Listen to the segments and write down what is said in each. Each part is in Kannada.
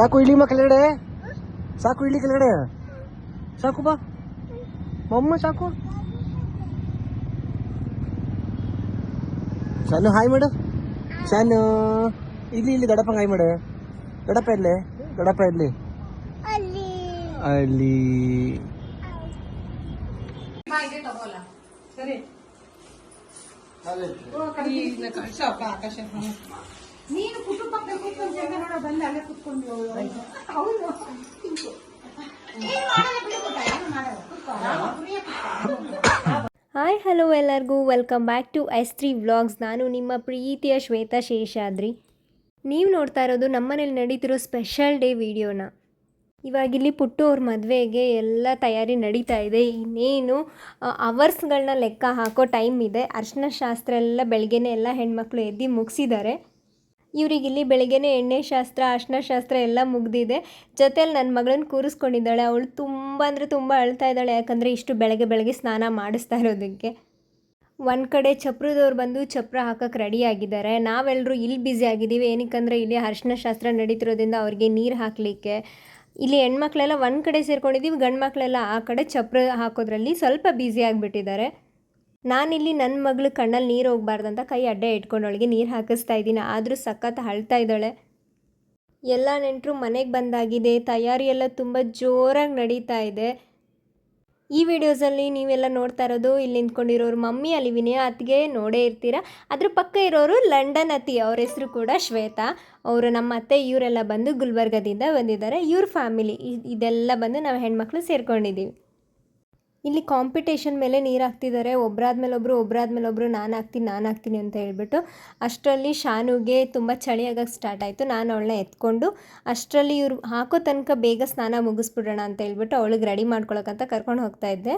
ಸಾಕು ಇಳಿ ಮಾ ಕೆಳಗಡೆ ಸಾಕು ಇಳಿ ಕೆಳಗಡೆ ಸಾಕು ಬಾ ಮಮ್ಮ ಸಾಕು ಶಾನು ಹಾಯ್ ಮಾಡು ಶಾನು ಇಲ್ಲಿ ಇಲ್ಲಿ ದೊಡ್ಡಪ್ಪ ಹಾಯ್ ಮಾಡು ದೊಡ್ಡಪ್ಪ ಇರ್ಲಿ ದೊಡ್ಡಪ್ಪ ಇರ್ಲಿ ಅಲ್ಲಿ ನೀನು ಕುಟುಂಬ ಕೂತ್ಕೊಂಡು ಜನ ನೋಡ ಬಂದು ಅಲ್ಲೇ ಕುತ್ಕೊಂಡು ಹೌದು. ಹಾಯ್, ಹಲೋ ಎಲ್ಲರಿಗೂ. Welcome back to S three vlogs. ನಾನು ನಿಮ್ಮ ಪ್ರೀತಿಯ ಶ್ವೇತಾ ಶೇಷಾದ್ರಿ. ನೀವು ನೋಡ್ತಾ ಇರೋದು ನಮ್ಮನೇಲಿ ನಡೀತಿರೋ ಸ್ಪೆಷಲ್ ಡೇ ವಿಡಿಯೋನ. ಇವಾಗ ಇಲ್ಲಿ ಪುಟ್ಟು ಅವ್ರ ಮದುವೆಗೆ ಎಲ್ಲ ತಯಾರಿ ನಡೀತಾ ಇದೆ. ಇನ್ನೇನು ಅವರ್ಸ್ಗಳನ್ನ ಲೆಕ್ಕ ಹಾಕೋ ಟೈಮ್ ಇದೆ. ಅರ್ಶನ ಶಾಸ್ತ್ರ ಎಲ್ಲ ಬೆಳಗ್ಗೆನೇ ಎಲ್ಲ ಹೆಣ್ಮಕ್ಳು ಎದ್ದು ಮುಗಿಸಿದ್ದಾರೆ. ಇವರಿಗಿಲ್ಲಿ ಬೆಳಗ್ಗೆನೇ ಎಣ್ಣೆ ಶಾಸ್ತ್ರ, ಅರ್ಶಿನ ಶಾಸ್ತ್ರ ಎಲ್ಲ ಮುಗ್ದಿದೆ. ಜೊತೆಲಿ ನನ್ನ ಮಗಳನ್ನ ಕೂರಿಸ್ಕೊಂಡಿದ್ದಾಳೆ. ಅವಳು ತುಂಬ ಅಂದರೆ ತುಂಬ ಅಳ್ತಾ ಇದ್ದಾಳೆ. ಯಾಕಂದರೆ ಇಷ್ಟು ಬೆಳಗ್ಗೆ ಬೆಳಗ್ಗೆ ಸ್ನಾನ ಮಾಡಿಸ್ತಾ ಇರೋದಕ್ಕೆ. ಒಂದು ಕಡೆ ಚಪ್ರದವ್ರು ಬಂದು ಚಪ್ರ ಹಾಕಕ್ಕೆ ರೆಡಿ ಆಗಿದ್ದಾರೆ. ನಾವೆಲ್ಲರೂ ಇಲ್ಲಿ ಬ್ಯುಸಿ ಆಗಿದ್ದೀವಿ. ಏನಕ್ಕಂದರೆ ಇಲ್ಲಿ ಅರ್ಶನ ಶಾಸ್ತ್ರ ನಡೀತಿರೋದ್ರಿಂದ ಅವ್ರಿಗೆ ನೀರು ಹಾಕಲಿಕ್ಕೆ. ಇಲ್ಲಿ ಹೆಣ್ಮಕ್ಳೆಲ್ಲ ಒಂದು ಕಡೆ ಸೇರ್ಕೊಂಡಿದ್ದೀವಿ. ಗಂಡು ಮಕ್ಕಳೆಲ್ಲ ಆ ಕಡೆ ಚಪ್ರ ಹಾಕೋದ್ರಲ್ಲಿ ಸ್ವಲ್ಪ ಬ್ಯುಸಿ ಆಗಿಬಿಟ್ಟಿದ್ದಾರೆ. ನಾನಿಲ್ಲಿ ನನ್ನ ಮಗಳು ಕಣ್ಣಲ್ಲಿ ನೀರು ಹೋಗ್ಬಾರ್ದು ಅಂತ ಕೈ ಅಡ್ಡ ಇಟ್ಕೊಂಡು ಅವಳಿಗೆ ನೀರು ಹಾಕಿಸ್ತಾ ಇದ್ದೀನಿ. ಆದರೂ ಸಖತ್ ಅಳ್ತಾ ಇದ್ದಾಳೆ. ಎಲ್ಲ ನೆಂಟರು ಮನೆಗೆ ಬಂದಾಗಿದೆ. ತಯಾರಿ ಎಲ್ಲ ತುಂಬ ಜೋರಾಗಿ ನಡೀತಾ ಇದೆ. ಈ ವಿಡಿಯೋಸಲ್ಲಿ ನೀವೆಲ್ಲ ನೋಡ್ತಾ ಇರೋದು ಇಲ್ಲಿ ನಿಂತ್ಕೊಂಡಿರೋರು ಮಮ್ಮಿ ಅಲ್ಲಿ ವಿನಯ ಅತ್ತಿಗೆ ನೋಡೇ ಇರ್ತೀರ? ಅದ್ರ ಪಕ್ಕ ಇರೋರು ಲಂಡನ್ ಅತ್ತಿ, ಅವ್ರ ಹೆಸರು ಕೂಡ ಶ್ವೇತಾ. ಅವರು ನಮ್ಮ ಅತ್ತೆ, ಇವರೆಲ್ಲ ಬಂದು ಗುಲ್ಬರ್ಗದಿಂದ ಬಂದಿದ್ದಾರೆ. ಇವ್ರ ಫ್ಯಾಮಿಲಿ ಇದೆಲ್ಲ ಬಂದು ನಾವು ಹೆಣ್ಮಕ್ಳು ಸೇರ್ಕೊಂಡಿದ್ದೀವಿ. ಇಲ್ಲಿ ಕಾಂಪಿಟೇಷನ್ ಮೇಲೆ ನೀರು ಹಾಕ್ತಿದ್ದಾರೆ ಒಬ್ಬರಾದ್ಮೇಲೆ ಒಬ್ಬರು ಒಬ್ಬರಾದ್ಮೇಲೆ ಒಬ್ಬರು ನಾನು ಹಾಕ್ತೀನಿ ನಾನು ಹಾಕ್ತೀನಿ ಅಂತ ಹೇಳ್ಬಿಟ್ಟು ಅಷ್ಟರಲ್ಲಿ ಶಾನುಗೆ ತುಂಬ ಚಳಿ ಆಗಕ್ಕೆ ಸ್ಟಾರ್ಟ್ ಆಯಿತು. ನಾನು ಅವಳನ್ನ ಎತ್ಕೊಂಡು ಅಷ್ಟರಲ್ಲಿ ಇವ್ರು ಹಾಕೋ ತನಕ ಬೇಗ ಸ್ನಾನ ಮುಗಿಸ್ಬಿಡೋಣ ಅಂತ ಹೇಳ್ಬಿಟ್ಟು ಅವಳಿಗೆ ರೆಡಿ ಮಾಡ್ಕೊಳಕ್ಕಂತ ಕರ್ಕೊಂಡು ಹೋಗ್ತಾ ಇದ್ದೆ.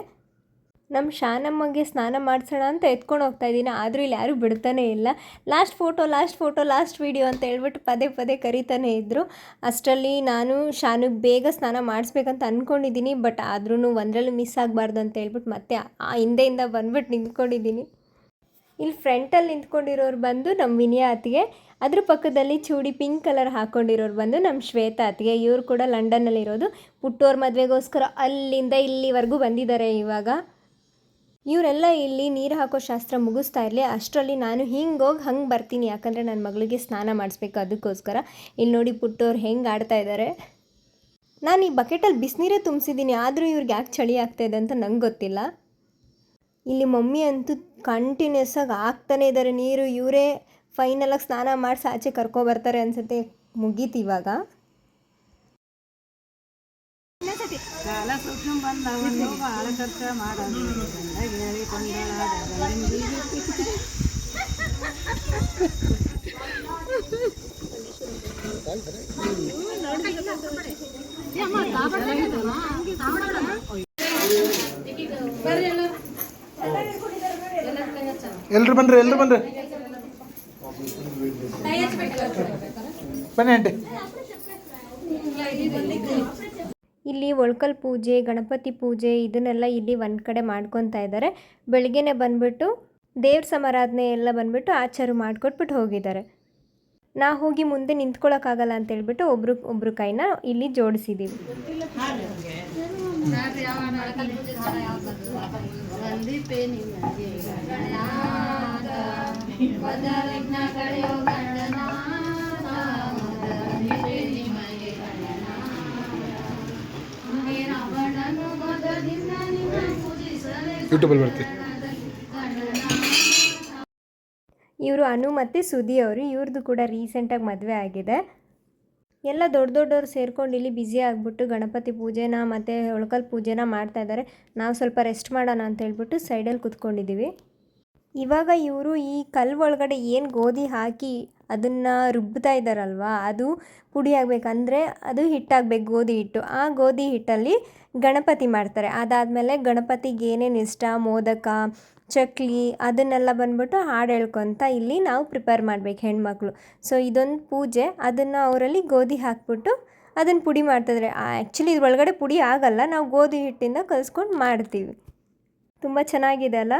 ನಮ್ಮ ಶಾನಮ್ಮಗೆ ಸ್ನಾನ ಮಾಡಿಸೋಣ ಅಂತ ಎತ್ಕೊಂಡು ಹೋಗ್ತಾ ಇದ್ದೀನಿ. ಆದರೂ ಇಲ್ಲಿ ಯಾರೂ ಬಿಡ್ತಾನೆ ಇಲ್ಲ. Last photo last photo last video ಅಂತ ಹೇಳ್ಬಿಟ್ಟು ಪದೇ ಪದೇ ಕರಿತಾನೆ ಇದ್ದರು ಅಷ್ಟರಲ್ಲಿ ನಾನು ಶಾನುಗೆ ಬೇಗ ಸ್ನಾನ ಮಾಡಿಸ್ಬೇಕಂತ ಅಂದ್ಕೊಂಡಿದ್ದೀನಿ ಬಟ್ ಆದ್ರೂ ಒಂದರಲ್ಲೂ ಮಿಸ್ ಆಗಬಾರ್ದು ಅಂತ ಹೇಳ್ಬಿಟ್ಟು ಮತ್ತೆ ಆ ಹಿಂದೆಯಿಂದ ಬಂದ್ಬಿಟ್ಟು ನಿಂತ್ಕೊಂಡಿದ್ದೀನಿ. ಇಲ್ಲಿ ಫ್ರಂಟಲ್ಲಿ ನಿಂತ್ಕೊಂಡಿರೋರು ಬಂದು ನಮ್ಮ ವಿನಯ ಅತ್ತಿಗೆ. ಅದ್ರ ಪಕ್ಕದಲ್ಲಿ ಚೂಡಿ ಪಿಂಕ್ ಕಲರ್ ಹಾಕ್ಕೊಂಡಿರೋರು ಬಂದು ನಮ್ಮ ಶ್ವೇತಾ ಅತ್ತಿಗೆ. ಇವರು ಕೂಡ ಲಂಡನ್ನಲ್ಲಿರೋದು ಪುಟ್ಟೋರ್ ಮದುವೆಗೋಸ್ಕರ ಅಲ್ಲಿಂದ ಇಲ್ಲಿವರೆಗೂ ಬಂದಿದ್ದಾರೆ ಇವಾಗ. ಇವರೆಲ್ಲ ಇಲ್ಲಿ ನೀರು ಹಾಕೋ ಶಾಸ್ತ್ರ ಮುಗಿಸ್ತಾ ಇರಲಿ. ಅಷ್ಟರಲ್ಲಿ ನಾನು ಹಿಂಗೆ ಹೋಗಿ ಹಂಗೆ ಬರ್ತೀನಿ. ಯಾಕಂದರೆ ನನ್ನ ಮಗಳಿಗೆ ಸ್ನಾನ ಮಾಡಿಸ್ಬೇಕು ಅದಕ್ಕೋಸ್ಕರ. ಇಲ್ಲಿ ನೋಡಿ ಪುಟ್ಟವ್ರು ಹೆಂಗೆ ಆಡ್ತಾ ಇದ್ದಾರೆ ನಾನು ಈ ಬಕೆಟಲ್ಲಿ ಬಿಸಿನೀರೇ ತುಂಬಿಸಿದ್ದೀನಿ ಆದರೂ ಇವ್ರಿಗೆ ಯಾಕೆ ಚಳಿ ಆಗ್ತಾ ಇದೆ ಅಂತ ನಂಗೆ ಗೊತ್ತಿಲ್ಲ. ಇಲ್ಲಿ ಮಮ್ಮಿ ಅಂತೂ ಕಂಟಿನ್ಯೂಸ್ ಆಗಿ ಆಗ್ತಾನೆ ಇದ್ದಾರೆ ನೀರು, ಇವರೇ ಫೈನಲಾಗಿ ಸ್ನಾನ ಮಾಡಿಸಿ ಆಚೆ ಕರ್ಕೊಬರ್ತಾರೆ ಅನ್ಸುತ್ತೆ. ಮುಗೀತು ಇವಾಗ. ಕಾಲ ಸುಟ್ಟು ಬಂದವನು ಬಾಳ ಖರ್ಚ ಮಾಡೋದು ಎಲ್ರು ಬನ್ರಿ ಎಲ್ರು ಬನ್ರಿ. ಬನ್ನಿ ಆಂಟಿ. ಇಲ್ಲಿ ಒಳ್ಕಲ್ ಪೂಜೆ, ಗಣಪತಿ ಪೂಜೆ ಇದನ್ನೆಲ್ಲ ಇಲ್ಲಿ ಒಂದು ಕಡೆ ಮಾಡ್ಕೊತಾ ಇದ್ದಾರೆ ಬೆಳಗ್ಗೆನೆ ಬಂದ್ಬಿಟ್ಟು ದೇವ್ರ ಸಮಾರಾಧನೆ ಎಲ್ಲ ಬಂದ್ಬಿಟ್ಟು ಆಚಾರ ಮಾಡಿಕೊಟ್ಬಿಟ್ಟು ಹೋಗಿದ್ದಾರೆ ನಾ ಹೋಗಿ ಮುಂದೆ ನಿಂತ್ಕೊಳ್ಳೋಕ್ಕಾಗಲ್ಲ ಅಂತ ಹೇಳ್ಬಿಟ್ಟು ಒಬ್ರು ಒಬ್ರು ಕೈನ ಇಲ್ಲಿ ಜೋಡಿಸಿದ್ದೀವಿ ಯೂಟ್ಯೂಬಲ್ಲಿ ಬರ್ತೀವಿ ಇವರು ಅನು ಮತ್ತು ಸುದಿ ಅವರು ಇವ್ರದ್ದು ಕೂಡ ರೀಸೆಂಟಾಗಿ ಮದುವೆ ಆಗಿದೆ. ಎಲ್ಲ ದೊಡ್ಡ ದೊಡ್ಡವ್ರು ಸೇರ್ಕೊಂಡು ಇಲ್ಲಿ ಬ್ಯುಸಿ ಆಗಿಬಿಟ್ಟು ಗಣಪತಿ ಪೂಜೆನ ಮತ್ತು ಹೊಳ್ಕಲ್ ಪೂಜೆನ ಮಾಡ್ತಾ ಇದ್ದಾರೆ ನಾವು ಸ್ವಲ್ಪ ರೆಸ್ಟ್ ಮಾಡೋಣ ಅಂತ ಹೇಳ್ಬಿಟ್ಟು ಸೈಡಲ್ಲಿ ಕುತ್ಕೊಂಡಿದ್ದೀವಿ ಇವಾಗ ಇವರು ಈ ಕಲ್ಲು ಒಳಗಡೆ ಏನು ಗೋಧಿ ಹಾಕಿ ಅದನ್ನು ರುಬ್ತಾ ಇದ್ದಾರಲ್ವ, ಅದು ಪುಡಿ ಆಗಬೇಕಂದ್ರೆ ಅದು ಹಿಟ್ಟಾಗಬೇಕು ಗೋಧಿ ಹಿಟ್ಟು. ಆ ಗೋಧಿ ಹಿಟ್ಟಲ್ಲಿ ಗಣಪತಿ ಮಾಡ್ತಾರೆ. ಅದಾದಮೇಲೆ ಗಣಪತಿಗೆ ಏನೇನು ಇಷ್ಟ? ಮೋದಕ, ಚಕ್ಲಿ, ಅದನ್ನೆಲ್ಲ ಬಂದ್ಬಿಟ್ಟು ಹಾಡು ಹೇಳ್ಕೊತ ಇಲ್ಲಿ ನಾವು ಪ್ರಿಪೇರ್ ಮಾಡ್ಬೇಕು ಹೆಣ್ಮಕ್ಳು. ಸೊ, ಇದೊಂದು ಪೂಜೆ. ಅದನ್ನು ಅವರಲ್ಲಿ ಗೋಧಿ ಹಾಕ್ಬಿಟ್ಟು ಅದನ್ನು ಪುಡಿ ಮಾಡ್ತಿದ್ರೆ. ಆ್ಯಕ್ಚುಲಿ ಇದ್ರೊಳಗಡೆ ಪುಡಿ ಆಗಲ್ಲ. ನಾವು ಗೋಧಿ ಹಿಟ್ಟಿಂದ ಕಲಿಸ್ಕೊಂಡು ಮಾಡ್ತೀವಿ. ತುಂಬ ಚೆನ್ನಾಗಿದೆ ಅಲ್ಲ?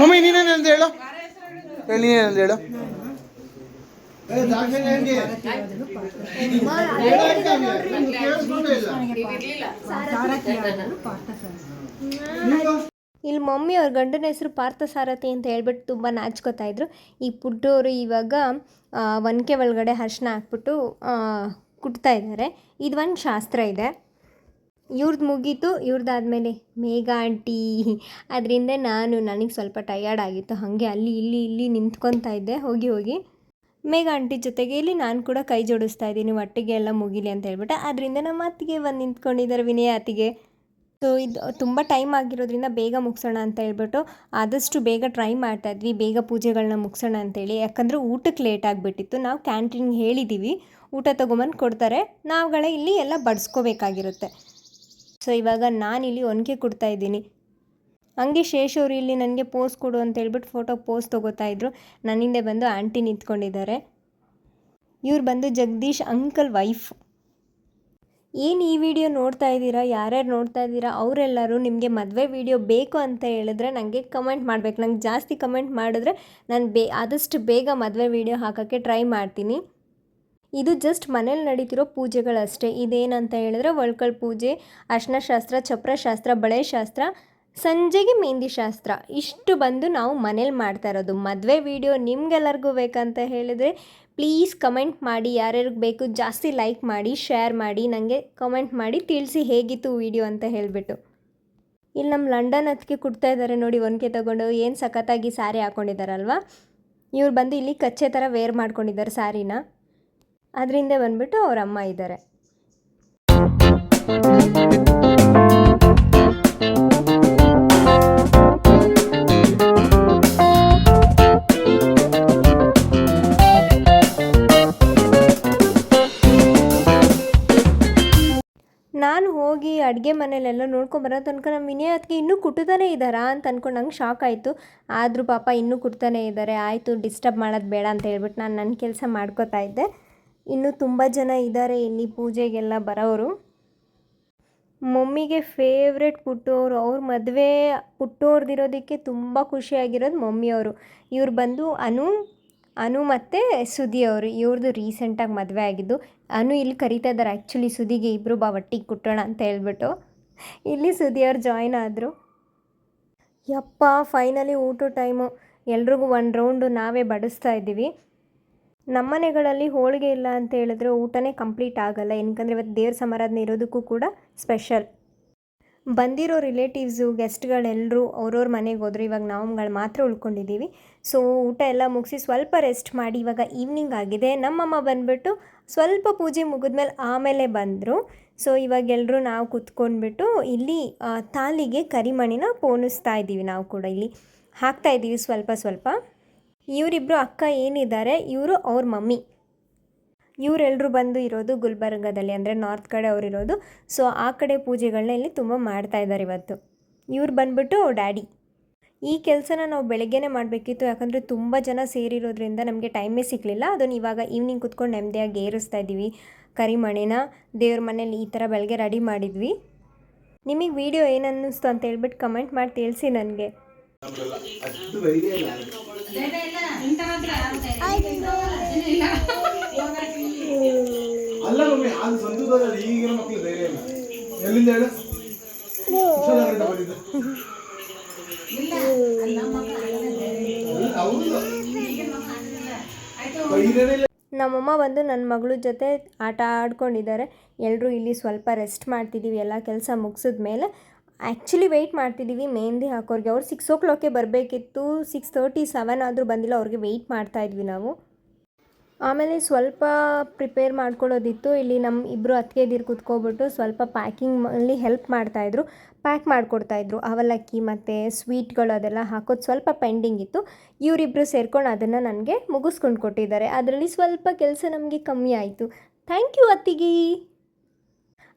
ಮಮ್ಮಿ ನೀನೇನಂತ ಹೇಳು? ಹೇಳಿ ನೀನೇನಂತ ಹೇಳು? ಇಲ್ಲಿ ಮಮ್ಮಿ ಅವ್ರ ಗಂಡನ ಹೆಸರು ಪಾರ್ಥಸಾರಥಿ ಅಂತ ಹೇಳ್ಬಿಟ್ಟು ತುಂಬ ನಾಚ್ಕೋತಾ ಇದ್ರು. ಈ ಪುಟ್ಟೋರು ಇವಾಗ ಒನಕೆ ಒಳಗಡೆ ಅರ್ಶನ ಹಾಕ್ಬಿಟ್ಟು ಕುಟ್ತಾ ಇದ್ದಾರೆ. ಇದು ಒಂದು ಶಾಸ್ತ್ರ ಇದೆ. ಇವ್ರದ್ದು ಮುಗೀತು ಇವ್ರದ್ದಾದಮೇಲೆ ಮೇಘ ಆಂಟಿ. ಅದರಿಂದ ನಾನು ನನಗೆ ಸ್ವಲ್ಪ ಟಯರ್ಡ್ ಆಗಿತ್ತು. ಹಾಗೆ ಅಲ್ಲಿ, ಇಲ್ಲಿ ಇಲ್ಲಿ ನಿಂತ್ಕೊತಾ ಇದ್ದೆ. ಹೋಗಿ ಹೋಗಿ ಮೇಘ ಆಂಟಿ ಜೊತೆಗೆ ಇಲ್ಲಿ ನಾನು ಕೂಡ ಕೈ ಜೋಡಿಸ್ತಾ ಇದ್ದೀನಿ. ಒಟ್ಟಿಗೆ ಎಲ್ಲ ಮುಗಿಲಿ ಅಂತ ಹೇಳ್ಬಿಟ್ಟು. ಅದರಿಂದ ನಮ್ಮ ಅತ್ತಿಗೆ ಬಂದು ನಿಂತ್ಕೊಂಡಿದ್ದಾರೆ ವಿನಯ ಅತ್ತಿಗೆ. ಸೊ ಇದು ತುಂಬ ಟೈಮ್ ಆಗಿರೋದ್ರಿಂದ ಬೇಗ ಮುಗಿಸೋಣ ಅಂತ ಹೇಳ್ಬಿಟ್ಟು ಆದಷ್ಟು ಬೇಗ ಟ್ರೈ ಮಾಡ್ತಾ ಇದ್ವಿ. ಬೇಗ ಪೂಜೆಗಳನ್ನ ಮುಗಿಸೋಣ ಅಂತೇಳಿ. ಯಾಕಂದರೆ ಊಟಕ್ಕೆ ಲೇಟ್ ಆಗಿಬಿಟ್ಟಿತ್ತು. ನಾವು ಕ್ಯಾಂಟೀನ್ಗೆ ಹೇಳಿದ್ದೀವಿ ಊಟ ತೊಗೊಂಬಂದು ಕೊಡ್ತಾರೆ. ನಾವುಗಳೇ ಇಲ್ಲಿ ಎಲ್ಲ ಬಡಿಸ್ಕೋಬೇಕಾಗಿರುತ್ತೆ. ಸೊ ಇವಾಗ ನಾನಿಲ್ಲಿ ಒನಕೆ ಕೊಡ್ತಾ ಇದ್ದೀನಿ. ಹಂಗೆ ಶೇಷ್ ಇಲ್ಲಿ ನನಗೆ ಪೋಸ್ ಕೊಡು ಅಂತ ಹೇಳ್ಬಿಟ್ಟು ಫೋಟೋ ಪೋಸ್ ತೊಗೋತಾ ಇದ್ರು. ನನ್ನಿಂದೆ ಬಂದು ಆಂಟಿ ನಿಂತ್ಕೊಂಡಿದ್ದಾರೆ. ಇವ್ರು ಬಂದು ಜಗದೀಶ್ ಅಂಕಲ್ ವೈಫ್ ಏನು ಈ ವಿಡಿಯೋ ನೋಡ್ತಾ ಇದ್ದೀರಾ? ಯಾರ್ಯಾರು ನೋಡ್ತಾ ಇದ್ದೀರಾ? ಅವರೆಲ್ಲರೂ ನಿಮಗೆ ಮದುವೆ ವಿಡಿಯೋ ಬೇಕು ಅಂತ ಹೇಳಿದ್ರೆ ನನಗೆ ಕಮೆಂಟ್ ಮಾಡಬೇಕು. ನಂಗೆ ಜಾಸ್ತಿ ಕಮೆಂಟ್ ಮಾಡಿದ್ರೆ ನಾನು ಬೇ ಆದಷ್ಟು ಬೇಗ ಮದುವೆ ವಿಡಿಯೋ ಹಾಕೋಕ್ಕೆ ಟ್ರೈ ಮಾಡ್ತೀನಿ. ಇದು ಜಸ್ಟ್ ಮನೇಲಿ ನಡೀತಿರೋ ಪೂಜೆಗಳಷ್ಟೇ. ಇದೇನಂತ ಹೇಳಿದ್ರೆ ಒಳ್ಕಲ್ ಪೂಜೆ, ಅರ್ಶನಶಾಸ್ತ್ರ ಶಾಸ್ತ್ರ ಚಪ್ರ ಶಾಸ್ತ್ರ ಬಳೆ ಶಾಸ್ತ್ರ ಸಂಜೆಗೆ ಮೆಹಂದಿ ಶಾಸ್ತ್ರ. ಇಷ್ಟು ಬಂದು ನಾವು ಮನೇಲಿ ಮಾಡ್ತಾ ಇರೋದು. ಮದುವೆ ವಿಡಿಯೋ ನಿಮ್ಗೆಲ್ಲರಿಗೂ ಬೇಕಂತ ಹೇಳಿದರೆ ಪ್ಲೀಸ್ ಕಮೆಂಟ್ ಮಾಡಿ. ಯಾರ್ಯಾರಿಗೆ ಬೇಕು ಜಾಸ್ತಿ ಲೈಕ್ ಮಾಡಿ ಶೇರ್ ಮಾಡಿ. ನನಗೆ ಕಮೆಂಟ್ ಮಾಡಿ, ತಿಳಿಸಿ ಹೇಗಿತ್ತು ವಿಡಿಯೋ ಅಂತ ಹೇಳಿಬಿಟ್ಟು. ಇಲ್ಲಿ ನಮ್ಮ ಲಂಡನ್ ಅದಕ್ಕೆ ಕುಡ್ತಾ ಇದ್ದಾರೆ ನೋಡಿ, ಒನಕೆ ತಗೊಂಡು. ಏನು ಸಖತ್ತಾಗಿ ಸ್ಯಾರಿ ಹಾಕ್ಕೊಂಡಿದ್ದಾರಲ್ವ ಇವ್ರು ಬಂದು ಇಲ್ಲಿ ಕಚ್ಚೆ ಥರ ವೇರ್ ಮಾಡ್ಕೊಂಡಿದ್ದಾರೆ ಸ್ಯಾರಿನ ಅದರಿಂದ ಬಂದ್ಬಿಟ್ಟು ಅವ್ರ ಅಮ್ಮ ಇದ್ದಾರೆ. ನಾನು ಹೋಗಿ ಅಡುಗೆ ಮನೇಲೆಲ್ಲ ನೋಡ್ಕೊಂಬರೋ ತನಕ ನಮ್ಮ ವಿನಯ್ ಅದಕ್ಕೆ ಇನ್ನೂ ಕುಟ್ತಾನೆ ಇದ್ದಾರಾ ಅಂತ ಅಂದ್ಕೊಂಡು ನಂಗೆ ಶಾಕ್ ಆಯಿತು. ಆದರೂ ಪಾಪ ಇನ್ನೂ ಕುಡ್ತಾನೆ ಇದ್ದಾರೆ. ಆಯಿತು ಡಿಸ್ಟರ್ಬ್ ಮಾಡೋದು ಬೇಡ ಅಂತ ಹೇಳ್ಬಿಟ್ಟು ನಾನು ನನ್ನ ಕೆಲಸ ಮಾಡ್ಕೋತಾ ಇದ್ದೆ. ಇನ್ನೂ ತುಂಬ ಜನ ಇದ್ದಾರೆ ಇಲ್ಲಿ ಪೂಜೆಗೆಲ್ಲ ಬರೋರು ಮಮ್ಮಿಗೆ ಫೇವ್ರೆಟ್ ಪುಟ್ಟೋರು, ಅವ್ರ ಮದುವೆ ಪುಟ್ಟೋರ್ದಿರೋದಕ್ಕೆ ತುಂಬ ಖುಷಿಯಾಗಿರೋದು ಮಮ್ಮಿಯವರು. ಇವ್ರು ಬಂದು ಅನು ಅನು ಮತ್ತು ಸುದಿ ಅವರು ಇವ್ರದ್ದು ರೀಸೆಂಟಾಗಿ ಮದುವೆ ಆಗಿದ್ದು. ಅನು ಇಲ್ಲಿ ಕರಿತಾ ಇದ್ದಾರೆ ಆ್ಯಕ್ಚುಲಿ ಸುದಿಗೆ ಇಬ್ಬರು ಬಾ ಒಟ್ಟಿಗೆ ಕುಟ್ಟೋಣ ಅಂತ ಹೇಳ್ಬಿಟ್ಟು. ಇಲ್ಲಿ ಸುದಿ ಅವ್ರು ಜಾಯ್ನ್ ಆದರು. ಯಪ್ಪ ಫೈನಲಿ ಊಟ ಟೈಮು ಎಲ್ರಿಗೂ ಒಂದು ರೌಂಡು ನಾವೇ ಬಡಿಸ್ತಾ ಇದ್ದೀವಿ. ನಮ್ಮನೆಗಳಲ್ಲಿ ಹೋಳಿಗೆ ಇಲ್ಲ ಅಂತ ಹೇಳಿದ್ರೆ ಊಟನೇ ಕಂಪ್ಲೀಟ್ ಆಗಲ್ಲ. ಏನಕ್ಕಂದರೆ ಇವತ್ತು ದೇವ್ರ ಸಮಾರಾಧನೆ ಇರೋದಕ್ಕೂ ಕೂಡ ಸ್ಪೆಷಲ್. ಬಂದಿರೋ ರಿಲೇಟಿವ್ಸು ಗೆಸ್ಟ್ಗಳೆಲ್ಲರೂ ಅವ್ರವ್ರ ಮನೆಗೆ ಹೋದ್ರು. ಇವಾಗ ನಾವುಗಳು ಮಾತ್ರ ಉಳ್ಕೊಂಡಿದ್ದೀವಿ. ಸೊ, ಊಟ ಎಲ್ಲ ಮುಗಿಸಿ ಸ್ವಲ್ಪ ರೆಸ್ಟ್ ಮಾಡಿ. ಇವಾಗ ಈವ್ನಿಂಗ್ ಆಗಿದೆ. ನಮ್ಮಮ್ಮ ಬಂದುಬಿಟ್ಟು ಸ್ವಲ್ಪ ಪೂಜೆ ಮುಗಿದ್ಮೇಲೆ ಆಮೇಲೆ ಬಂದರು. ಸೊ, ಇವಾಗ ಎಲ್ಲರೂ ನಾವು ಕುತ್ಕೊಂಡ್ಬಿಟ್ಟು ಇಲ್ಲಿ ತಾಲಿಗೆ ಕರಿಮಣಿನ ಪೋಣಿಸ್ತಾ ಇದ್ದೀವಿ ನಾವು ಕೂಡ ಇಲ್ಲಿ. ಹಾಕ್ತಾ ಇದ್ದೀವಿ ಸ್ವಲ್ಪ ಸ್ವಲ್ಪ. ಇವರಿಬ್ಬರು ಅಕ್ಕ ಏನಿದ್ದಾರೆ, ಇವರು ಅವ್ರ ಮಮ್ಮಿ. ಇವರೆಲ್ಲರೂ ಬಂದು ಇರೋದು ಗುಲ್ಬರ್ಗದಲ್ಲಿ, ಅಂದರೆ ನಾರ್ತ್ ಕಡೆ ಅವರಿರೋದು ಸೊ, ಆ ಕಡೆ ಪೂಜೆಗಳನ್ನ ಇಲ್ಲಿ ತುಂಬ ಮಾಡ್ತಾ ಇದ್ದಾರೆ ಇವತ್ತು. ಇವ್ರು ಬಂದ್ಬಿಟ್ಟು ಡ್ಯಾಡಿ. ಈ ಕೆಲಸನ ನಾವು ಬೆಳಗ್ಗೆನೇ ಮಾಡಬೇಕಿತ್ತು, ಯಾಕಂದರೆ ತುಂಬ ಜನ ಸೇರಿರೋದ್ರಿಂದ ನಮಗೆ ಟೈಮೇ ಸಿಗಲಿಲ್ಲ. ಅದನ್ನು ಇವಾಗ ಈವ್ನಿಂಗ್ ಕುತ್ಕೊಂಡು ನೆಮ್ಮದಿಯಾಗಿ ಏರಿಸ್ತಾ ಇದ್ದೀವಿ ಕರಿಮಣೆನ, ದೇವ್ರ ಮನೇಲಿ ಈ ಥರ ಬೆಳಗ್ಗೆ ರೆಡಿ ಮಾಡಿದ್ವಿ. ನಿಮಗೆ ವಿಡಿಯೋ ಏನನ್ನಿಸ್ತು ಅಂತ ಹೇಳ್ಬಿಟ್ಟು ಕಮೆಂಟ್ ಮಾಡಿ ತಿಳಿಸಿ ನನಗೆ. ಅಲ್ಲ ಮಮ್ಮಿ ಅದು ಸಂತೋಷದಲ್ಲಿ ಈಗಿನ ಮಕ್ಕಳು ಧೈರ್ಯ ಇಲ್ಲ. ಎಲ್ಲಿಂದ ಹೇಳು? ನಮ್ಮಮ್ಮ ಬಂದು ನನ್ನ ಮಗಳ ಜೊತೆ ಆಟ ಆಡ್ಕೊಂಡಿದ್ದಾರೆ. ಎಲ್ಲರೂ ಇಲ್ಲಿ ಸ್ವಲ್ಪ ರೆಸ್ಟ್ ಮಾಡ್ತಿದ್ದೀವಿ ಎಲ್ಲ ಕೆಲಸ ಮುಗಿಸಿದ ಮೇಲೆ ಆ್ಯಕ್ಚುಲಿ ವೆಯ್ಟ್ ಮಾಡ್ತಿದ್ದೀವಿ ಮೆಹಂದಿ ಹಾಕೋರಿಗೆ. ಅವ್ರು ಸಿಕ್ಸ್ ಓ ಕ್ಲಾಕ್ಗೆ ಬರಬೇಕಿತ್ತು. ಸಿಕ್ಸ್ ತರ್ಟಿ ಸೆವೆನ್ ಆದರೂ ಬಂದಿಲ್ಲ, ಅವ್ರಿಗೆ ವೆಯ್ಟ್ ಮಾಡ್ತಾ ಇದ್ವಿ ನಾವು. ಆಮೇಲೆ ಸ್ವಲ್ಪ ಪ್ರಿಪೇರ್ ಮಾಡ್ಕೊಳ್ಳೋದಿತ್ತು. ಇಲ್ಲಿ ನಮ್ಮ ಇಬ್ಬರು ಅತ್ತಿಗೆದಿರು ಕುತ್ಕೊಬಿಟ್ಟು ಸ್ವಲ್ಪ ಪ್ಯಾಕಿಂಗ್ ಅಲ್ಲಿ ಹೆಲ್ಪ್ ಮಾಡ್ತಾಯಿದ್ರು ಪ್ಯಾಕ್ ಮಾಡಿಕೊಡ್ತಾಯಿದ್ರು ಅವಲಕ್ಕಿ ಮತ್ತು ಸ್ವೀಟ್ಗಳು ಅದೆಲ್ಲ ಹಾಕೋದು ಸ್ವಲ್ಪ ಪೆಂಡಿಂಗ್ ಇತ್ತು. ಇವರಿಬ್ಬರು ಸೇರ್ಕೊಂಡು ಅದನ್ನು ನನಗೆ ಮುಗಿಸ್ಕೊಂಡು ಕೊಟ್ಟಿದ್ದಾರೆ. ಅದರಲ್ಲಿ ಸ್ವಲ್ಪ ಕೆಲಸ ನಮಗೆ ಕಮ್ಮಿ ಆಯಿತು. ಥ್ಯಾಂಕ್ ಯು ಅತ್ತಿಗೆ.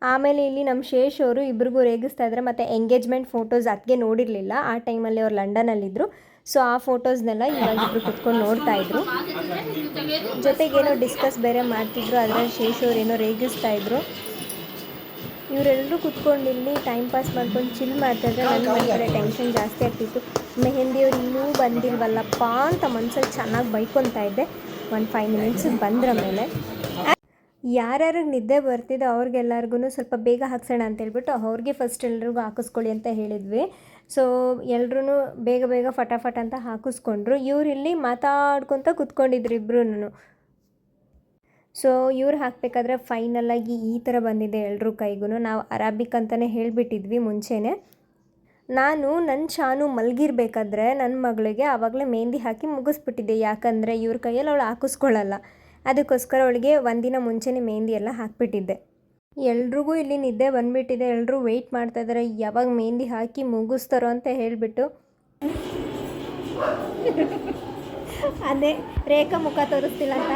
ಆಮೇಲೆ ಇಲ್ಲಿ ನಮ್ಮ ಶೇಷ್ ಅವರು ಇಬ್ರಿಗೂ ರೇಗಿಸ್ತಾ ಇದ್ದಾರೆ. ಮತ್ತು ಎಂಗೇಜ್ಮೆಂಟ್ ಫೋಟೋಸ್ ಅದಕ್ಕೆ ನೋಡಿರಲಿಲ್ಲ. ಆ ಟೈಮಲ್ಲಿ ಅವ್ರು ಲಂಡನಲ್ಲಿದ್ದರು ಸೊ ಆ ಫೋಟೋಸ್ನೆಲ್ಲ ಇವಾಗ ಇಬ್ಬರು ಕುತ್ಕೊಂಡು ನೋಡ್ತಾ ಇದ್ರು. ಜೊತೆಗೇನೋ ಡಿಸ್ಕಸ್ ಬೇರೆ ಮಾಡ್ತಿದ್ರು. ಅದರಲ್ಲಿ ಶೇಷ್ ಅವ್ರು ಏನೋ ರೇಗಿಸ್ತಾ ಇದ್ರು. ಇವರೆಲ್ಲರೂ ಕುತ್ಕೊಂಡು ಇಲ್ಲಿ ಟೈಮ್ ಪಾಸ್ ಮಾಡ್ಕೊಂಡು ಚಿಲ್ ಮಾಡ್ತಾಯಿದ್ರೆ ನನ್ನ ಕಡೆ ಟೆನ್ಷನ್ ಜಾಸ್ತಿ ಆಗ್ತಿತ್ತು. ಮೆಹಂದಿ ಅವ್ರು ಇನ್ನೂ ಬಂದಿಲ್ವಲ್ಲಪ್ಪ ಅಂತ ಮನ್ಸಲ್ಲಿ ಚೆನ್ನಾಗಿ ಬೈಕೊತಾ ಇದ್ದೆ. ಒಂದು ಫೈವ್ ಮಿನಿಟ್ಸ್ ಬಂದ್ರ ಮೇಲೆ. ಯಾರ್ಯಾರಿಗೆ ನಿದ್ದೆ ಬರ್ತಿದೆ ಅವ್ರಿಗೆಲ್ಲರಿಗೂ ಸ್ವಲ್ಪ ಬೇಗ ಹಾಕ್ಸೋಣ ಅಂತ ಹೇಳ್ಬಿಟ್ಟು ಅವ್ರಿಗೆ ಫಸ್ಟ್ ಎಲ್ಲರಿಗೂ ಹಾಕಿಸ್ಕೊಳ್ಳಿ ಅಂತ ಹೇಳಿದ್ವಿ. ಸೊ ಎಲ್ರೂ ಬೇಗ ಬೇಗ ಫಟಾಫಟ ಅಂತ ಹಾಕಿಸ್ಕೊಂಡ್ರು. ಇವ್ರು ಇಲ್ಲಿ ಮಾತಾಡ್ಕೊತ ಕುತ್ಕೊಂಡಿದ್ರು ಇಬ್ಬರೂ ಸೊ ಇವ್ರು ಹಾಕಬೇಕಾದ್ರೆ ಫೈನಲಾಗಿ ಈ ಥರ ಬಂದಿದೆ ಎಲ್ಲರೂ ಕೈಗೂ ನಾವು ಅರಾಬಿಕ್ ಅಂತಲೇ ಹೇಳಿಬಿಟ್ಟಿದ್ವಿ ಮುಂಚೆನೇ. ನಾನು ನನ್ನ ಶಾನು ಮಲಗಿರ್ಬೇಕಾದ್ರೆ ನನ್ನ ಮಗಳಿಗೆ ಆವಾಗಲೇ ಮೆಹಂದಿ ಹಾಕಿ ಮುಗಿಸ್ಬಿಟ್ಟಿದ್ದೆ. ಯಾಕಂದರೆ ಇವ್ರ ಕೈಯಲ್ಲಿ ಅವಳು ಹಾಕಿಸ್ಕೊಳ್ಳಲ್ಲ. ಅದಕ್ಕೋಸ್ಕರ ಅವಳಿಗೆ ಒಂದಿನ ಮುಂಚೆನೇ ಮೆಹಂದಿ ಎಲ್ಲ ಹಾಕಿಬಿಟ್ಟಿದ್ದೆ. ಎಲ್ರಿಗೂ ಇಲ್ಲಿ ನಿದ್ದೆ ಬಂದ್ಬಿಟ್ಟಿದೆ. ಎಲ್ಲರೂ ವೆಯ್ಟ್ ಮಾಡ್ತಾ ಇದ್ದಾರೆ ಯಾವಾಗ ಮೆಹಂದಿ ಹಾಕಿ ಮುಗಿಸ್ತಾರೋ ಅಂತ ಹೇಳಿಬಿಟ್ಟು. ಅದೇ ರೇಖಾ ಮುಖ ತೋರಿಸ್ತಿಲ್ಲ ಅಂತ.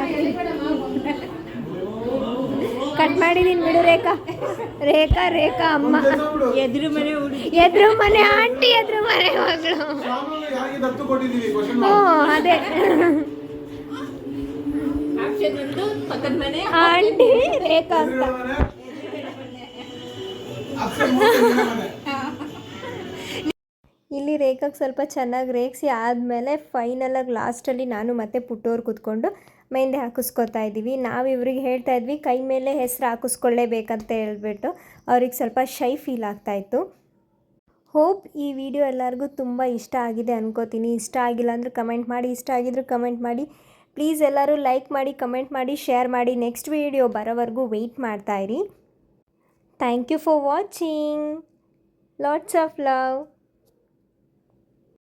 ಕಟ್ ಮಾಡಿದೀನಿ ಬಿಡು ರೇಖಾ. ರೇಖಾ ರೇಖಾ ಅಮ್ಮ. ಎದುರು ಮನೆ ಎದುರು ಮನೆ ಆಂಟಿ ಎದುರು ಮನೆ ಮಗಳು. ಹ್ಞೂ ಅದೇ. ಆಂಟಿ ರೇಖಾ ಅಂತ. ಇಲ್ಲಿ ರೇಖಾಗೆ ಸ್ವಲ್ಪ ಚೆನ್ನಾಗಿ ರೇಗಿಸಿ ಆದಮೇಲೆ ಫೈನಲಾಗಿ ಲಾಸ್ಟಲ್ಲಿ ನಾನು ಮತ್ತೆ ಪುಟ್ಟೋರು ಕೂತ್ಕೊಂಡು ಮೆಹಂದಿ ಹಾಕಿಸ್ಕೊತಾ ಇದ್ದೀವಿ. ನಾವು ಇವ್ರಿಗೆ ಹೇಳ್ತಾ ಇದ್ವಿ ಕೈ ಮೇಲೆ ಹೆಸರು ಹಾಕಿಸ್ಕೊಳ್ಳೇಬೇಕಂತ ಹೇಳ್ಬಿಟ್ಟು ಅವ್ರಿಗೆ ಸ್ವಲ್ಪ ಶೈ ಫೀಲ್ ಆಗ್ತಾಯಿತ್ತು ಹೋಪ್ ಈ ವಿಡಿಯೋ ಎಲ್ಲರಿಗೂ ತುಂಬ ಇಷ್ಟ ಆಗಿದೆ ಅನ್ಕೋತೀನಿ. ಇಷ್ಟ ಆಗಿಲ್ಲ ಅಂದರೆ ಕಮೆಂಟ್ ಮಾಡಿ ಇಷ್ಟ ಆಗಿದ್ರೆ ಕಮೆಂಟ್ ಮಾಡಿ. ಪ್ಲೀಸ್ ಎಲ್ಲರೂ ಲೈಕ್ ಮಾಡಿ, ಕಮೆಂಟ್ ಮಾಡಿ, ಶೇರ್ ಮಾಡಿ. ನೆಕ್ಸ್ಟ್ ವಿಡಿಯೋ ಬರೋವರೆಗೂ wait ಮಾಡ್ತಾಯಿರಿ thank you for watching. Lots of love.